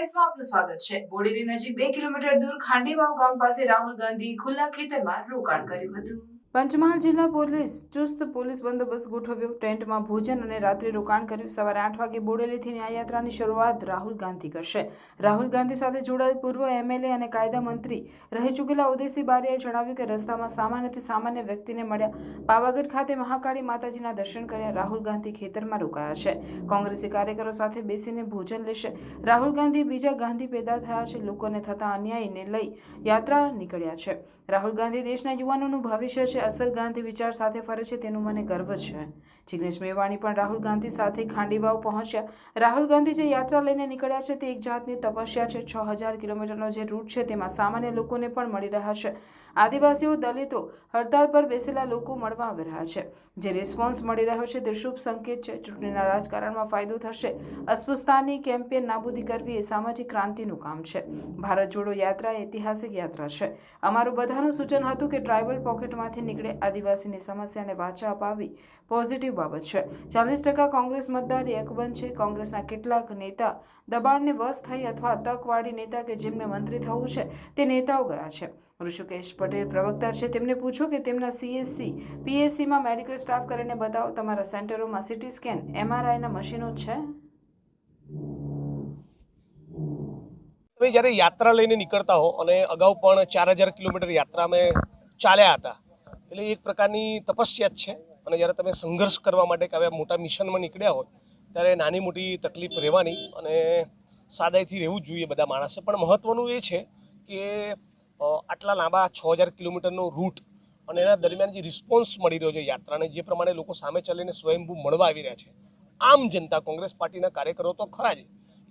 વોઇસમાં આપનું સ્વાગત છે. બોડેલી નજીક બે કિલોમીટર દૂર ખાંડીવાવ ગામ પાસે રાહુલ ગાંધી ખુલ્લા ખેતરમાં રોકાણ કર્યું હતું. પંચમહાલ જિલ્લા પોલીસ ચુસ્ત પોલીસ બંદોબસ્ત ગોઠવ્યો. ટેન્ટમાં ભોજન અને રાત્રે રોકાણ કર્યું. સવારે આઠ વાગે બોડેલીથી ન્યાયયાત્રાની શરૂઆત રાહુલ ગાંધી કરશે. રાહુલ ગાંધી સાથે જોડાયેલ પૂર્વ એમએલએ અને કાયદા મંત્રી રહી ચૂકેલા ઉદયસિંહ બારિયાએ જણાવ્યું કે રસ્તામાં સામાન્યથી સામાન્ય વ્યક્તિને મળ્યા. પાવાગઢ ખાતે મહાકાળી માતાજીના દર્શન કર્યા. રાહુલ ગાંધી ખેતરમાં રોકાયા છે. કોંગ્રેસી કાર્યકરો સાથે બેસીને ભોજન લેશે. રાહુલ ગાંધી બીજા ગાંધી પેદા થયા છે. લોકોને થતા અન્યાયને લઈ યાત્રા નીકળ્યા છે. રાહુલ ગાંધી દેશના યુવાનોનું ભવિષ્ય છે. અસલ ગાંધી વિચાર સાથે ફરે છે તેનું મને ગર્વ છે. જિગ્નેશ મેવાણી પણ રાહુલ ગાંધી સાથે ખાંડીવાવ પહોંચ્યા. રાહુલ ગાંધી જે યાત્રા લઈને નીકળ્યા છે તે એક જાતની તપસ્યા છે. છ હજાર કિલોમીટરનો જે રૂટ છે તેમાં સામાન્ય લોકોને પણ મળી રહ્યા છે. આદિવાસીઓ, દલિતો, હડતાળ પર બેસેલા લોકો મળવા આવી રહ્યા છે. જે રિસ્પોન્સ મળી રહ્યો છે તે શુભ સંકેત છે. ચૂંટણીના રાજકારણમાં ફાયદો થશે. અસ્પૃશ્યતાની કેમ્પેન નાબૂદી કરવી એ સામાજિક ક્રાંતિનું કામ છે. ભારત જોડો યાત્રા ઐતિહાસિક યાત્રા છે. અમારું બધાનું સૂચન હતું કે ટ્રાઇબલ પોકેટમાંથી નીકળે આદિવાસીની સમસ્યાને વાચા અપાવી પોઝિટિવ બાબત છે. ચાલીસ ટકા કોંગ્રેસ મતદાર એકબંધ છે. કોંગ્રેસના કેટલાક નેતા દબાણને વશ થઈ અથવા તકવાળી નેતા કે જેમને મંત્રી થવું છે તે નેતાઓ ગયા છે. ઋષિકેશ પટેલ પ્રવક્તા છે. તેમને પૂછો કે તેમના સીએસસી પીએસસીમાં મેડિકલ સ્ટાફ કરીને બતાવો, તમારા સેન્ટરોમાં સિટી સ્કેન એમઆરઆઈના મશીનો છે? તમે જ્યારે યાત્રા લઈને નીકળતા હો અને અગાઉ પણ ચાર હજાર કિલોમીટર યાત્રા અમે ચાલ્યા હતા એટલે એક પ્રકારની તપસ્યા જ છે. અને જ્યારે તમે સંઘર્ષ કરવા માટે કે હવે મોટા મિશનમાં નીકળ્યા હોય, ત્યારે નાની મોટી તકલીફ રહેવાની અને સાદાઈથી રહેવું જોઈએ બધા માણસે. પણ મહત્ત્વનું એ છે કે આટલા લાંબા છ હજાર કિલોમીટરનો રૂટ અને એના દરમિયાન જે રિસ્પોન્સ મળી રહ્યો છે યાત્રાને, જે પ્રમાણે લોકો સામે ચાલીને સ્વયંભૂ મળવા આવી રહ્યા છે. આમ જનતા કોંગ્રેસ પાર્ટીના કાર્યકરો તો ખરા જ.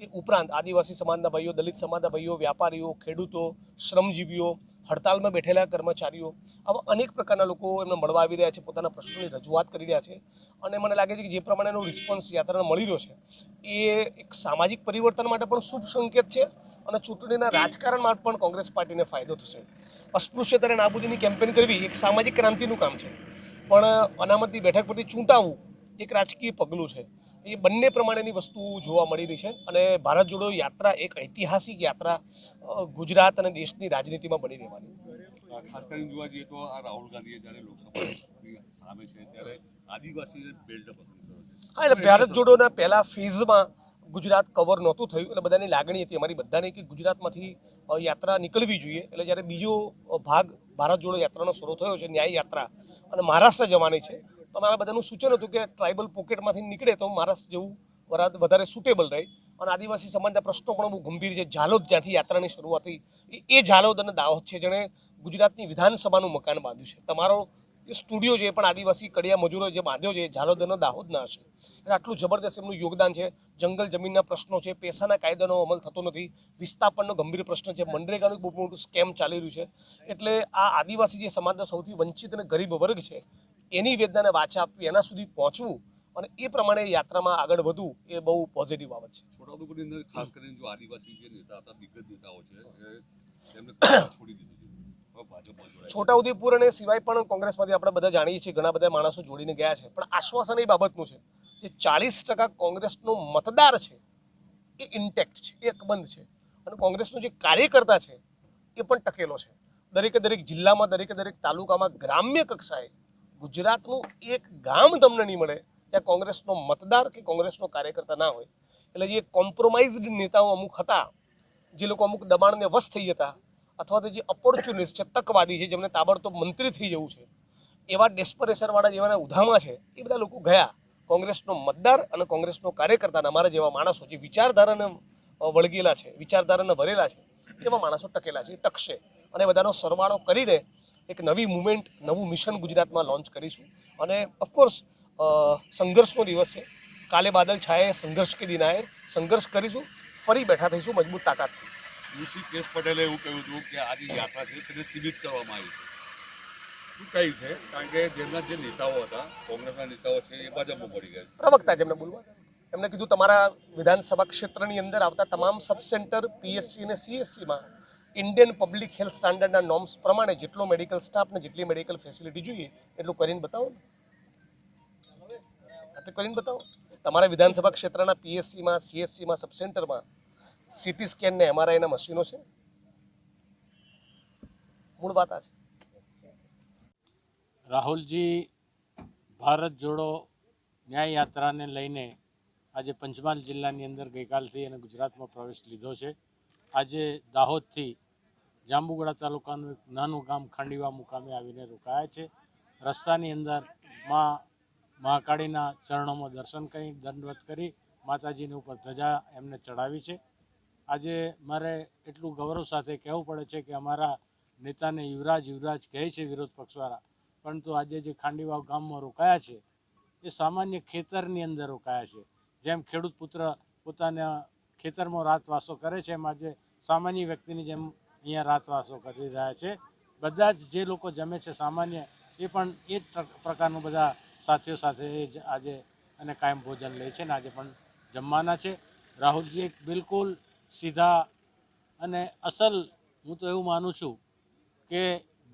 એ ઉપરાંત આદિવાસી સમાજના ભાઈઓ, દલિત સમાજના ભાઈઓ, વ્યાપારીઓ, ખેડૂતો, શ્રમજીવીઓ હડતાલમાં બેઠેલા કર્મચારીઓ, આવા અનેક પ્રકારના લોકો એમને મળવા આવી રહ્યા છે, પોતાના પ્રશ્નોની રજૂઆત કરી રહ્યા છે. અને મને લાગે છે કે જે પ્રમાણેનો રિસ્પોન્સ યાત્રાને મળી રહ્યો છે, એ એક સામાજિક પરિવર્તન માટે પણ શુભ સંકેત છે અને ચૂંટણીના રાજકારણમાં પણ કોંગ્રેસ પાર્ટીને ફાયદો થશે. અસ્પૃશ્યતા અને નાબૂદીની કેમ્પેન કરવી એક સામાજિક ક્રાંતિનું કામ છે. પણ અનામતની બેઠક પરથી ચૂંટાવવું એક રાજકીય પગલું છે. એ બંને પ્રમાણેની વસ્તુ જોવા મળી રહી છે અને ભારત જોડો યાત્રા એક ઐતિહાસિક યાત્રા ગુજરાત અને દેશની રાજનીતિમાં બની રહેવાની. ખાસ કરીને જોવા જઈએ તો આ રાહુલ ગાંધીએ જ્યારે લોકસભા સામે છે ત્યારે આદિવાસી બેલ્ટ પસંદ કર્યો હા એટલે ભારત જોડોના પહેલા ફેઝમાં ગુજરાત કવર નહોતું થયું એટલે બધાની લાગણી હતી અમારી બધાની કે ગુજરાતમાંથી યાત્રા નીકળવી જોઈએ. એટલે જ્યારે બીજો ભાગ ભારત જોડો યાત્રાનો શરૂ થયો છે ન્યાય યાત્રા. અને મહારાષ્ટ્ર જવાની છે. તો અમારા બધાનું સૂચન હતું કે ટ્રાઇબલ પોકેટમાંથી નીકળે તો મહારાષ્ટ્ર જેવું વરાદ વધારે સુટેબલ રહે. અને આદિવાસી સમાજના પ્રશ્નો પણ બહુ ગંભીર છે. ઝાલોદ જ્યાંથી યાત્રાની શરૂઆત થઈ, એ- ઝાલોદ અને દાહોદ છે, જેણે ગુજરાતની વિધાનસભાનું મકાન બાંધ્યું છે. તમારો જે સ્ટુડિયો છે પણ આદિવાસી કડિયા મજૂરો જે બાંધ્યો છે ઝાલોદ અને દાહોદના હશે એટલે આટલું જબરદસ્ત એમનું યોગદાન છે. જંગલ જમીનના પ્રશ્નો છે, પૈસાના કાયદાનો અમલ થતો નથી. વિસ્થાપનનો ગંભીર પ્રશ્ન છે. મનરેગાનું બહુ મોટું સ્કેમ ચાલી રહ્યું છે. એટલે આ આદિવાસી જે સમાજનો સૌથી વંચિત અને ગરીબ વર્ગ છે એની વેદનાને વાચા આપવી એના સુધી પહોંચવું અને એ પ્રમાણે યાત્રામાં આગળ વધવું એ બહુ પોઝિટિવ બાબત છે. છોટાઉદેપુરની અંદર ખાસ કરીને જો આદિવાસી જે નેતા હતા દિગ્ગજ નેતાઓ છે એ તેમને છોડી દીધું છોટાઉદેપુર અને સિવાય પણ કોંગ્રેસમાંથી આપણે બધા જાણીએ છીએ ઘણા બધા માણસો જોડીને ગયા છે. પણ આશ્વાસન એ બાબતનું છે જે ચાલીસ ટકા કોંગ્રેસનો મતદાર છે એ ઇન્ટેક્ટ છે એ અકબંધ છે. અને કોંગ્રેસનો જે કાર્યકર્તા છે એ પણ ટકેલો છે. દરેકે દરેક જિલ્લામાં દરેકે દરેક તાલુકામાં ગ્રામ્ય કક્ષાએ ગુજરાતનું એક ગામ તમને નહીં મળે, ત્યાં કોંગ્રેસનો મતદાર કે કોંગ્રેસનો કાર્યકર્તા ના હોય. એટલે જે કોમ્પ્રોમાઇઝડ નેતાઓ અમુક હતા, જે લોકો અમુક દબાણને વશ થઈ જતા, અથવા તો જે ઓપોર્ચ્યુનિસ્ટ છે, તકવાદી છે, જેમને તાબડતોબ મંત્રી થઈ જવું છે, એવા ડેસ્પરેશનવાળા જેવાના ઉધામાં છે, એ બધા લોકો ગયા. કોંગ્રેસનો મતદાર અને કોંગ્રેસનો કાર્યકર્તા અમારા જેવા માણસો જે વિચારધારાને વળગેલા છે, વિચારધારાને ભરેલા છે, એવા માણસો ટકેલા છે ટકશે. અને બધાનો સરવાળો કરીને એક નવી મુવમેન્ટ નવું મિશન ગુજરાતમાં લોન્ચ કરીશું. અને ઓફકોર્સ સંઘર્ષનો દિવસ છે. કાલે બાદલ છાયે સંઘર્ષ કે દિન આયે. સંઘર્ષ કરીશું ફરી બેઠા થઈશું મજબૂત તાકાતથી. ઋષિ કેશ પટેલે એવું કહ્યું હતું કે આ જે યાત્રા છે તેને સીમિત કરવામાં આવી છે. શું કહી છે? કારણ કે જેમના જે નેતાઓ હતા કોંગ્રેસના નેતાઓ છે એ ભાજપમાં પડી ગયા પ્રવક્તા જેમને બોલવા. એમને કીધું તમારા વિધાનસભા ક્ષેત્રની અંદર આવતા તમામ સબ સેન્ટર પીએસસી અને સીએસસીમાં ઇન્ડિયન પબ્લિક હેલ્થ સ્ટાન્ડર્ડના નોર્મ્સ પ્રમાણે જેટલો મેડિકલ સ્ટાફ ને જેટલી મેડિકલ ફેસિલિટી જોઈએ, એટલું કરીને બતાવો ને. કરીને બતાવો. તમારા વિધાનસભા ક્ષેત્રના પીએસસીમાં સીએસસીમાં સબસેન્ટરમાં સિટી સ્કેન ને એમઆરઆઈના મશીનો છે? મૂળ વાત આ છે. રાહુલજી, ભારત જોડો ન્યાય યાત્રાને લઈને આજે પંચમહાલ જિલ્લાની અંદર ગઈકાલથી અને ગુજરાતમાં પ્રવેશ લીધો છે. આજે દાહોદથી જાંબુગડા તાલુકાનું એક નાનું ગામ ખાંડીવા મુકામે આવીને રોકાયા છે. રસ્તાની અંદરમાં મહાકાળીના ચરણોમાં દર્શન કરી, દંડવત કરી માતાજીની ઉપર ધજા એમને ચડાવી છે. આજે મારે એટલું ગૌરવ સાથે કહેવું પડે છે કે અમારા નેતાને યુવરાજ યુવરાજ કહે છે વિરોધ પક્ષવાળા. પરંતુ આજે જે ખાંડીવાવ ગામમાં રોકાયા છે, એ સામાન્ય ખેતરની અંદર રોકાયા છે. જેમ ખેડૂત પુત્ર પોતાના ખેતરમાં રાતવાસો કરે છે. એમાં આજે સામાન્ય વ્યક્તિની જેમ અહીંયા રાતવાસો કરી રહ્યા છે. બધા જ જે લોકો જમે છે સામાન્ય, એ પણ એ જ પ્રકારનું બધા સાથીઓ સાથે જ આજે અને કાયમ ભોજન લે છે ને આજે પણ જમવાના છે. રાહુલજી એક બિલકુલ સીધા અને અસલ, હું તો એવું માનું છું કે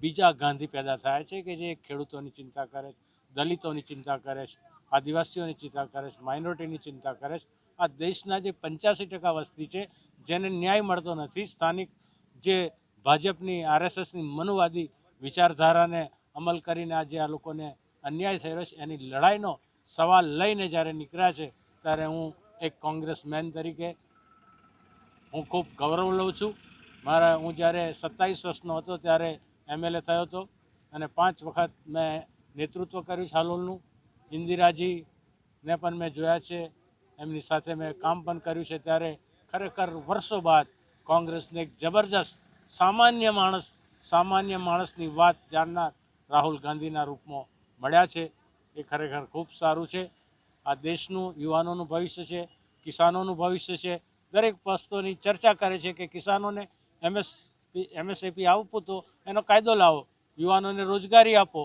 બીજા ગાંધી પેદા થયા છે કે જે ખેડૂતોની ચિંતા કરે છે, દલિતોની ચિંતા કરે છે. આદિવાસીઓની ચિંતા કરે છે, માઇનોરિટીની ચિંતા કરે છે. આ દેશના જે પંચ્યાસી ટકા વસ્તી છે, જેને ન્યાય મળતો નથી, સ્થાનિક જે ભાજપની, આરએસએસની મનુવાદી વિચારધારાને અમલ કરીને આજે આ લોકોને અન્યાય થયો છે, એની લડાઈનો સવાલ લઈને જ્યારે નીકળ્યા છે, ત્યારે હું એક કોંગ્રેસમેન તરીકે હું ખૂબ ગૌરવ લઉં છું. મારા, હું જ્યારે સત્તાવીસ વર્ષનો હતો, ત્યારે એમએલએ થયો હતો અને પાંચ વખત મેં નેતૃત્વ કર્યું છે હાલોલનું. ઇન્દિરાજીને પણ મેં જોયા છે. એમની સાથે મેં કામ પણ કર્યું છે ત્યારે ખરેખર વર્ષો બાદ કોંગ્રેસને એક જબરજસ્ત સામાન્ય માણસ, સામાન્ય માણસની વાત જાણનાર રાહુલ ગાંધીના રૂપમાં મળ્યા છે. એ ખરેખર ખૂબ સારું છે. આ દેશનું, યુવાનોનું ભવિષ્ય છે, કિસાનોનું ભવિષ્ય છે. દરેક વસ્તુની ચર્ચા કરે છે કે કિસાનોને એમએસ, એમએસએપી આપો તો એનો કાયદો લાવો, યુવાનોને રોજગારી આપો.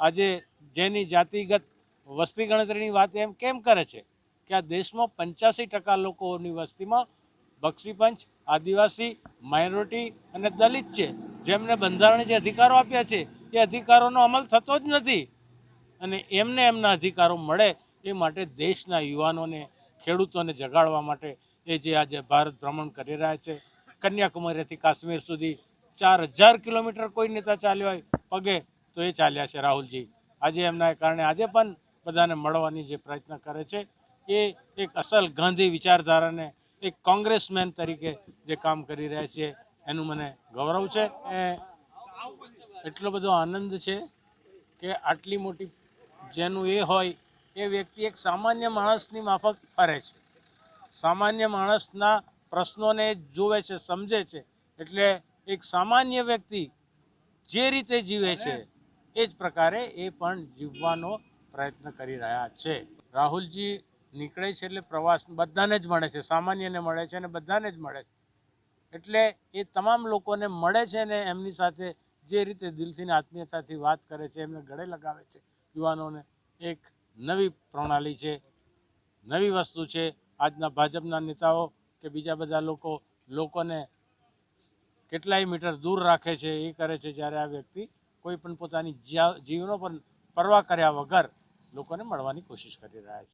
આજે જેની જાતિગત વસ્તી ગણતરીની વાત એમ કેમ કરે છે? કે આ દેશમાં પંચ્યાસી ટકા લોકોની વસ્તીમાં બક્ષી પંચ, આદિવાસી, માઇનોરિટી અને દલિત છે. જેમને બંધારણે જે અધિકારો આપ્યા છે, એ અધિકારોનો અમલ થતો જ નથી. અને એમને એમના અધિકારો મળે એ માટે દેશના યુવાનોને, ખેડૂતોને જગાડવા માટે એ જે આજે ભારત ભ્રમણ કરી રહ્યા છે. કન્યાકુમારીથી કાશ્મીર સુધી ચાર હજાર કિલોમીટર કોઈ નેતા ચાલ્યો હોય, પગે તો એ ચાલ્યા છે રાહુલજી. આજે એમના કારણે આજે પણ બધાને મળવાની જે પ્રયત્ન કરે છે, એ એક અસલ ગાંધી વિચારધારાને એક કોંગ્રેસમેન તરીકે જે કામ કરી રહ્યા છે, એનું મને ગૌરવ છે એટલો બધો આનંદ છે કે આટલી મોટી જેનું એ હોય, એ વ્યક્તિ એક સામાન્ય માણસની માફક ફરે છે. સામાન્ય માણસના પ્રશ્નોને જોવે છે, સમજે છે. એટલે એક સામાન્ય વ્યક્તિ જે રીતે જીવે છે, એ જ પ્રકારે એ પણ જીવવાનો પ્રયત્ન કરી રહ્યા છે. રાહુલજી નીકળે છે એટલે પ્રવાસ બધાને જ મળે છે. સામાન્યને મળે છે અને બધાને જ મળે છે. એટલે એ તમામ લોકોને મળે છે ને એમની સાથે જે રીતે દિલથી આત્મીયતાથી વાત કરે છે, એમને ગળે લગાવે છે. યુવાનોને એક નવી પ્રણાલી છે, નવી વસ્તુ છે. આજના ભાજપના નેતાઓ કે બીજા બધા લોકો લોકોને કેટલાય મીટર દૂર રાખે છે, એ કરે છે જ્યારે આ વ્યક્તિ કોઈ પણ પોતાની જીવનો પણ પરવા કર્યા વગર લોકોને મળવાની કોશિશ કરી રહ્યા છે.